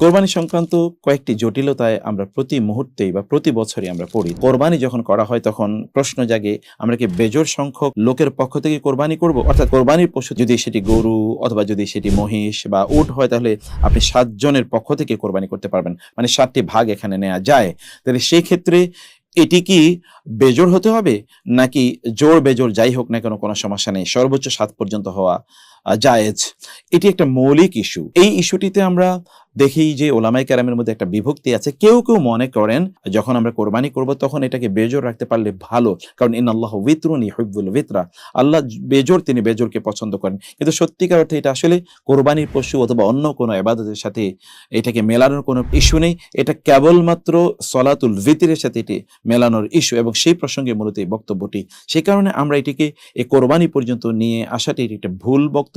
কোরবানি সংক্রান্ত কয়েকটি জটিলতায় আমরা প্রতি মুহূর্তেই বা প্রতি বছরই আমরা পড়ি। কোরবানি যখন করা হয় তখন প্রশ্ন জাগে, আমরা কি বেজোর সংখ্যক লোকের পক্ষ থেকে কোরবানি করব? অর্থাৎ কোরবানির পশু যদি সেটি গরু অথবা যদি সেটি মহিষ বা উট হয় তাহলে আপনি সাতজনের পক্ষ থেকে কোরবানি করতে পারবেন। মানে সাতটি ভাগ এখানে নেওয়া যায়। তাহলে সেই ক্ষেত্রে এটি কি বেজোর হতে হবে? নাকি জোর বেজোর যাই হোক না কেন কোনো সমস্যা নেই। সর্বোচ্চ সাত পর্যন্ত হওয়া জায়েজ। এটি একটা মৌলিক ইস্যু। এই ইস্যুটিতে আমরা দেখি যে ওলামাই কেরামের মধ্যে একটা বিভক্তি আছে। কেউ কেউ মনে করেন, যখন আমরা কোরবানি করব, তখন এটাকে বেজোর রাখতে পারলে ভালো। কারণ ইন আল্লাহ বিতরুন ইহিবুল বিতরা আল্লাহ বেজোর তিনি বেজোরকে পছন্দ করেন। কিন্তু সত্যিকার অর্থে এটা আসলে কোরবানির পশু অথবা অন্য কোনো এবাদতের সাথে এটাকে মেলানোর কোনো ইস্যু নেই। এটা কেবলমাত্র সলাতুল ভিতরের সাথে এটি মেলানোর ইস্যু এবং সেই প্রসঙ্গে মূলত এই বক্তব্যটি। সেই কারণে আমরা এটিকে এই কোরবানি পর্যন্ত নিয়ে আসাটি এটি একটা ভুল বক্তব্য।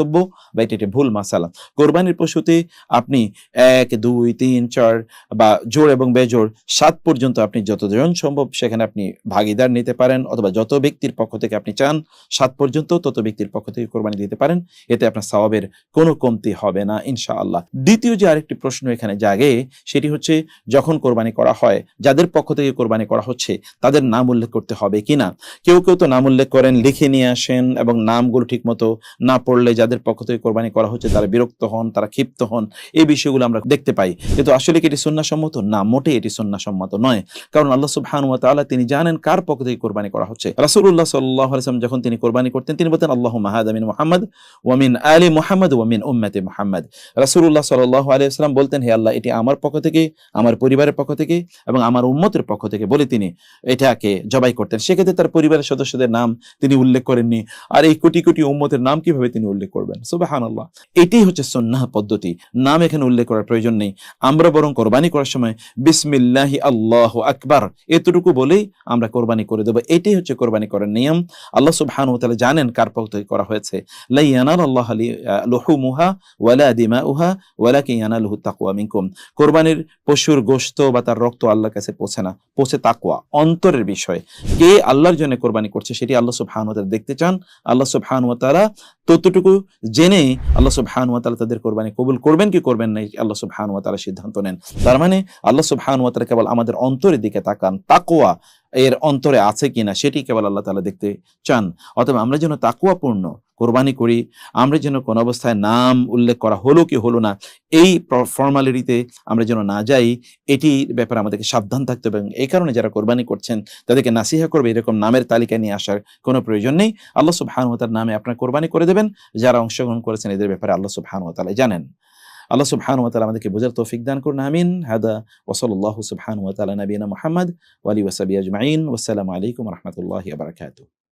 বা এটি ভুল মাসালা। কোরবানির পশুতে আপনি এক, দুই, তিন, চার, বা জোর এবং বেজোর সাত পর্যন্ত আপনি যতজন সম্ভব সেখানে আপনি ভাগিদার নিতে পারেন, অথবা যত ব্যক্তির পক্ষ থেকে আপনি চান, সাত পর্যন্ত তত ব্যক্তির পক্ষ থেকে কোরবানি দিতে পারেন। এতে আপনার সওয়াবের কোনো কমতি হবে না, ইনশাআল্লাহ। দ্বিতীয় যে আরেকটি প্রশ্ন এখানে জাগে, সেটি হচ্ছে, যখন কোরবানি করা হয়, যাদের পক্ষ থেকে কোরবানি করা হচ্ছে, তাদের নাম উল্লেখ করতে হবে কিনা? কেউ কেউ তো নাম উল্লেখ করেন, লিখে নিয়ে আসেন এবং নামগুলো ঠিক মতো না পড়লে যাদের পক্ষ থেকে কোরবানি করা হচ্ছে, তারা বিরক্ত হন, তারা ক্ষিপ্ত হন। এই বিষয়গুলো আমরা দেখতে পাই। কিন্তু আসলে কি এটি সন্ন্যাসম্মত না, মোটেই এটি সন্ন্যাসম্মত নয়। কারণ আল্লাহ সুবহান ওয়া তাআলা তিনি জানেন কার পক্ষ থেকে কোরবানি করা হচ্ছে। রাসূলুল্লাহ সাল্লাল্লাহু আলাইহি যখন তিনি কোরবানি করতেন, তিনি বলতেন আল্লাহু মাহাদা মিন মুহাম্মদ ওয়া মিন আলি মুহাম্মদ ওয়া মিন উম্মতি মুহাম্মদ। রাসূলুল্লাহ সাল্লাল্লাহু আলাইহি বলতেন, হে আল্লাহ, এটি আমার পক্ষ থেকে, আমার পরিবারের পক্ষ থেকে এবং আমার উম্মতের পক্ষ থেকে, বলে তিনি এটাকে জবাই করতেন। সেক্ষেত্রে তার পরিবারের সদস্যদের নাম তিনি উল্লেখ করেননি। আর এই কোটি কোটি উম্মতের নাম কীভাবে তিনি উল্লেখ করবেন। সুবহানাল্লাহ। এটাই হচ্ছে সন্ন্যাহ পদ্ধতি। নাম এখানে উল্লেখ করার প্রয়োজন নেই। আমরা বরং কোরবানি করার সময় বিসমিল্লাহি আল্লাহ আকবার এতটুকু বলেই আমরা কোরবানি করে দেবো। এটাই হচ্ছে কোরবানি করার নিয়ম। আল্লাহ সুবহানাহু ওয়া তাআলা জানেন কার থেকে করা হয়েছে। লা ইয়ানালাল্লাহ লুহুমুহা ওয়ালা দিমাউহা ওয়ালাকিন ইয়ানালুহু তাকওয়া মিনকুম। কোরবানির পশুর গোশত বা তার রক্ত আল্লাহর কাছে পৌঁছে না। পৌঁছে তাকওয়া অন্তরের বিষয়। কে আল্লাহর জন্য কোরবানি করছে সেটি আল্লাহ সুবহানাহু ওয়া দেখতে চান। আল্লাহ সুবহানাহু ওয়া তাআলা ততটুকু জেনে আল্লাহ সব ওয়া তাআলা তাদের কোরবানি কবুল করবেন কি করবেন না আল্লাহ সব ওয়া তাআলা সিদ্ধান্ত নেন। তার মানে আল্লাহ সব ওয়া তাআলা কেবল আমাদের অন্তরের দিকে তাকান তাকোয়া এর অন্তরে আছে কিনা সেটি কেবল আল্লাহ তালা দেখতে চান। অথবা আমরা যেন তাকুয়াপূর্ণ কোরবানি করি, আমরা যেন কোন অবস্থায় নাম উল্লেখ করা হলো কি হলো না, এই ফর্মালিটিতে আমরা যেন না যাই, এটির ব্যাপারে আমাদেরকে সাবধান থাকতে হবে এবং এই কারণে যারা কোরবানি করছেন, তাদেরকে নাসিহা করবে, এরকম নামের তালিকা নিয়ে আসার কোনো প্রয়োজন নেই। আল্লাহ তাআলার নামে আপনার কোরবানি করে দেবেন, যারা অংশগ্রহণ করেছেন এদের ব্যাপারে আল্লাহ তাআলা জানেন। আল্লাহ সুবহানাহু ওয়া আমাদেরকে বোঝার তৌফিক দান করুন, আমিন। হাদা, ওয়া সাল্লাল্লাহু সুবহানাহু ওয়া তাআলা নবিয়ানা আজমাইন। আলাইকুম রাহমাতুল্লাহি বারাকাতুহু।